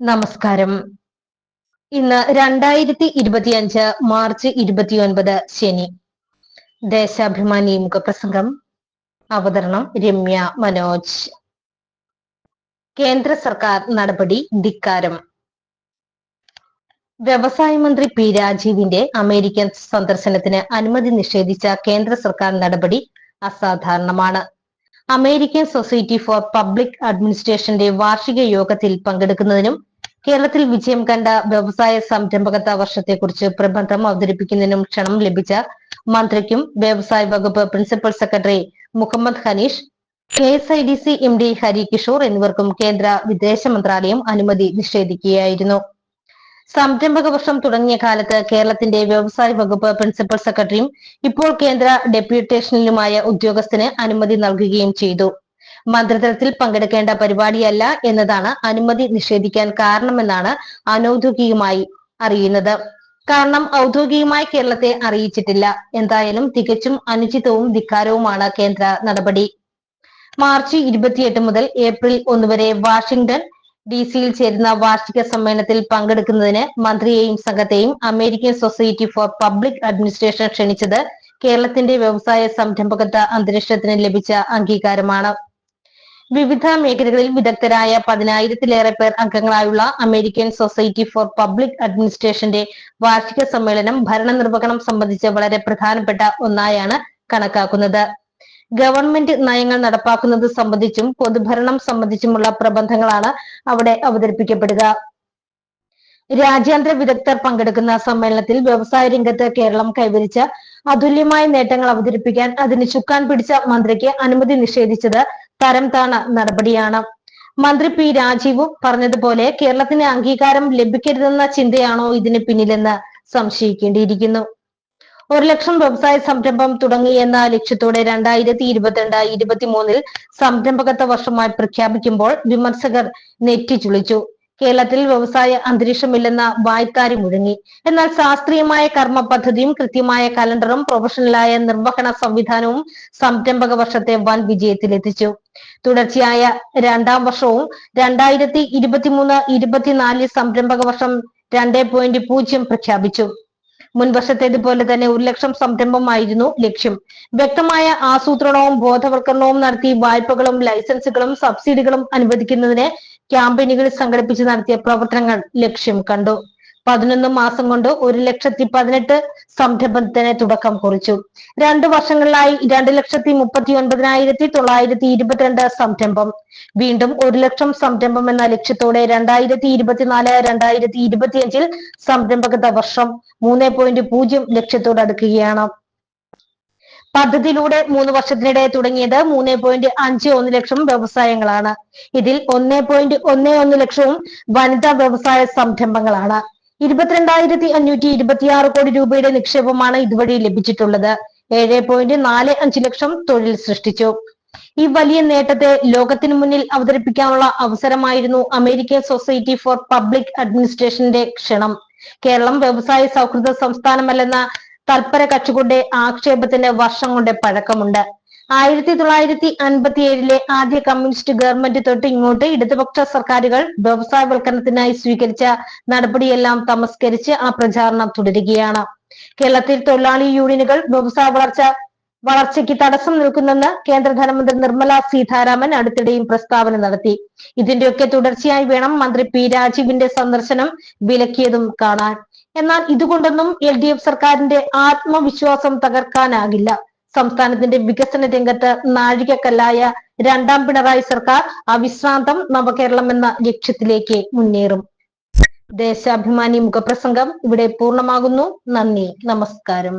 നമസ്കാരം. ഇന്ന് രണ്ടായിരത്തി ഇരുപത്തിയഞ്ച് മാർച്ച് ഇരുപത്തിയൊൻപത് ശനി. ദേശാഭിമാനി മുഖപ്രസംഗം. അവതരണം രമ്യ മനോജ്. കേന്ദ്ര സർക്കാർ നടപടി ധിക്കാരം. വ്യവസായ മന്ത്രി പി രാജീവിന്റെ അമേരിക്കൻ സന്ദർശനത്തിന് അനുമതി നിഷേധിച്ച കേന്ദ്ര സർക്കാർ നടപടി അസാധാരണമാണ്. അമേരിക്കൻ സൊസൈറ്റി ഫോർ പബ്ലിക് അഡ്മിനിസ്ട്രേഷന്റെ വാർഷിക യോഗത്തിൽ പങ്കെടുക്കുന്നതിനും കേരളത്തിൽ വിജയം കണ്ട വ്യവസായ സംരംഭകത്വ വർഷത്തെക്കുറിച്ച് പ്രബന്ധം അവതരിപ്പിക്കുന്നതിനും ക്ഷണം ലഭിച്ച മന്ത്രിക്കും വ്യവസായ വകുപ്പ് principal secretary Muhammad Hanish K S I D C M D Harikishore എന്നിവർക്കും കേന്ദ്ര വിദേശ മന്ത്രാലയം അനുമതി നിഷേധിക്കുകയായിരുന്നു. സംരംഭക വർഷം തുടങ്ങിയ കാലത്ത് കേരളത്തിന്റെ വ്യവസായ വകുപ്പ് പ്രിൻസിപ്പൽ സെക്രട്ടറിയും ഇപ്പോൾ കേന്ദ്ര ഡെപ്യൂട്ടേഷനിലുമായ ഉദ്യോഗസ്ഥന് അനുമതി നൽകുകയും ചെയ്തു. മന്ത്രിതലത്തിൽ പങ്കെടുക്കേണ്ട പരിപാടിയല്ല എന്നതാണ് അനുമതി നിഷേധിക്കാൻ കാരണമെന്നാണ് അനൌദ്യോഗികമായി അറിയുന്നത്. കാരണം ഔദ്യോഗികമായി കേരളത്തെ അറിയിച്ചിട്ടില്ല. എന്തായാലും തികച്ചും അനുചിതവും ധിക്കാരവുമാണ് കേന്ദ്ര നടപടി. മാർച്ച് ഇരുപത്തിയെട്ട് മുതൽ ഏപ്രിൽ ഒന്ന് വരെ വാഷിംഗ്ടൺ ഡി സിയിൽ ചേരുന്ന വാർഷിക സമ്മേളനത്തിൽ പങ്കെടുക്കുന്നതിന് മന്ത്രിയെയും സംഘത്തെയും American Society for Public Administration ക്ഷണിച്ചത് കേരളത്തിന്റെ വ്യവസായ സംരംഭകത്വ അന്തരീക്ഷത്തിന് ലഭിച്ച അംഗീകാരമാണ്. വിവിധ മേഖലകളിൽ വിദഗ്ധരായ പതിനായിരത്തിലേറെ പേർ അംഗങ്ങളായുള്ള അമേരിക്കൻ സൊസൈറ്റി ഫോർ പബ്ലിക് അഡ്മിനിസ്ട്രേഷന്റെ വാർഷിക സമ്മേളനം ഭരണനിർവഹണം സംബന്ധിച്ച് വളരെ പ്രധാനപ്പെട്ട ഒന്നായാണ് കണക്കാക്കുന്നത്. ഗവൺമെന്റ് നയങ്ങൾ നടപ്പാക്കുന്നത് സംബന്ധിച്ചും പൊതുഭരണം സംബന്ധിച്ചുമുള്ള പ്രബന്ധങ്ങളാണ് അവിടെ അവതരിപ്പിക്കപ്പെടുക. രാജ്യാന്തര വിദഗ്ധർ പങ്കെടുക്കുന്ന സമ്മേളനത്തിൽ വ്യവസായ രംഗത്ത് കേരളം കൈവരിച്ച അതുല്യമായ നേട്ടങ്ങൾ അവതരിപ്പിക്കാൻ അതിന് ചുക്കാൻ പിടിച്ച മന്ത്രിക്ക് അനുമതി നിഷേധിച്ചത് തരം താണ നടപടിയാണ്. മന്ത്രി പി രാജീവും പറഞ്ഞതുപോലെ കേരളത്തിന് അംഗീകാരം ലഭിക്കരുതെന്ന ചിന്തയാണോ ഇതിന് പിന്നിലെന്ന് സംശയിക്കേണ്ടിയിരിക്കുന്നു. ഒരു ലക്ഷം വ്യവസായ സംരംഭം തുടങ്ങി എന്ന ലക്ഷ്യത്തോടെ രണ്ടായിരത്തി ഇരുപത്തിരണ്ട് ഇരുപത്തിമൂന്നിൽ സംരംഭകത്വ വർഷമായി പ്രഖ്യാപിക്കുമ്പോൾ വിമർശകർ നെറ്റിച്ചുളിച്ചു കേരളത്തിൽ വ്യവസായ അന്തരീക്ഷമില്ലെന്ന വായ്ത്താരി മുഴങ്ങി. എന്നാൽ ശാസ്ത്രീയമായ കർമ്മ പദ്ധതിയും കൃത്യമായ കലണ്ടറും പ്രൊഫഷണലായ നിർവഹണ സംവിധാനവും സംരംഭക വർഷത്തെ വൻ വിജയത്തിലെത്തിച്ചു. തുടർച്ചയായ രണ്ടാം വർഷവും രണ്ടായിരത്തി ഇരുപത്തിമൂന്ന് ഇരുപത്തിനാലിൽ സംരംഭക വർഷം രണ്ടേ പോയിന്റ് പൂജ്യം പ്രഖ്യാപിച്ചു. മുൻ വർഷത്തേതുപോലെ തന്നെ ഒരു ലക്ഷം സംരംഭമായിരുന്നു ലക്ഷ്യം. വ്യക്തമായ ആസൂത്രണവും ബോധവൽക്കരണവും നടത്തി വായ്പകളും ലൈസൻസുകളും സബ്സിഡികളും അനുവദിക്കുന്നതിന് ക്യാമ്പയിനുകൾ സംഘടിപ്പിച്ച് നടത്തിയ പ്രവർത്തനങ്ങൾ ലക്ഷ്യം കണ്ടു. പതിനൊന്ന് മാസം കൊണ്ട് ഒരു ലക്ഷത്തി പതിനെട്ട് സംരംഭത്തിന് തുടക്കം കുറിച്ചു. രണ്ടു വർഷങ്ങളിലായി രണ്ട് ലക്ഷത്തി മുപ്പത്തി ഒൻപതിനായിരത്തി തൊള്ളായിരത്തി ഇരുപത്തിരണ്ട് സംരംഭം. വീണ്ടും ഒരു ലക്ഷം സംരംഭം എന്ന ലക്ഷ്യത്തോടെ രണ്ടായിരത്തി ഇരുപത്തിനാല് രണ്ടായിരത്തി ഇരുപത്തിയഞ്ചിൽ സംരംഭകത വർഷം മൂന്ന് പോയിന്റ് പൂജ്യം ലക്ഷത്തോടടുക്കുകയാണ് പദ്ധതിയിലൂടെ മൂന്ന് വർഷത്തിനിടെ തുടങ്ങിയത് മൂന്ന് പോയിന്റ് അഞ്ച് ഒന്ന് ലക്ഷം വ്യവസായങ്ങളാണ്. ഇതിൽ ഒന്ന് പോയിന്റ് ഒന്ന് ഒന്ന് ലക്ഷവും വനിതാ വ്യവസായ സംരംഭങ്ങളാണ്. ഇരുപത്തിരണ്ടായിരത്തി അഞ്ഞൂറ്റി ഇരുപത്തിയാറ് കോടി രൂപയുടെ നിക്ഷേപമാണ് ഇതുവഴി ലഭിച്ചിട്ടുള്ളത്. ഏഴ് പോയിന്റ് നാല് അഞ്ച് ലക്ഷം തൊഴിൽ സൃഷ്ടിച്ചു. ഈ വലിയ നേട്ടത്തെ ലോകത്തിന് മുന്നിൽ അവതരിപ്പിക്കാനുള്ള അവസരമായിരുന്നു അമേരിക്കൻ സൊസൈറ്റി ഫോർ പബ്ലിക് അഡ്മിനിസ്ട്രേഷന്റെ ക്ഷണം. കേരളം വ്യവസായ സൗഹൃദ സംസ്ഥാനമല്ലെന്ന തൽപര കക്ഷികളുടെ ആക്ഷേപത്തിന് വർഷം കൊണ്ട് പഴക്കമുണ്ട്. ആയിരത്തി തൊള്ളായിരത്തി അൻപത്തി ഏഴിലെ ആദ്യ കമ്മ്യൂണിസ്റ്റ് ഗവൺമെന്റ് തൊട്ട് ഇങ്ങോട്ട് ഇടതുപക്ഷ സർക്കാരുകൾ വ്യവസായവൽക്കരണത്തിനായി സ്വീകരിച്ച നടപടിയെല്ലാം തമസ്കരിച്ച് ആ പ്രചാരണം തുടരുകയാണ്. കേരളത്തിൽ തൊഴിലാളി യൂണിയനുകൾ വ്യവസായ വളർച്ച വളർച്ചയ്ക്ക് തടസ്സം നിൽക്കുന്നെന്ന് കേന്ദ്ര ധനമന്ത്രി നിർമ്മല സീതാരാമൻ അടുത്തിടെയും പ്രസ്താവന നടത്തി. ഇതിന്റെയൊക്കെ തുടർച്ചയായി വേണം മന്ത്രി പി രാജീവിന്റെ സന്ദർശനം വിലക്കിയതും കാണാൻ. എന്നാൽ ഇതുകൊണ്ടൊന്നും എൽ സർക്കാരിന്റെ ആത്മവിശ്വാസം തകർക്കാനാകില്ല. സംസ്ഥാനത്തിന്റെ വികസന രംഗത്ത് നാഴികക്കല്ലായ രണ്ടാം പിണറായി സർക്കാർ അവിശ്രാന്തം നവകേരളം എന്ന ലക്ഷ്യത്തിലേക്ക് മുന്നേറും. ദേശാഭിമാനി മുഖപ്രസംഗം ഇവിടെ പൂർണമാകുന്നു. നന്ദി. നമസ്കാരം.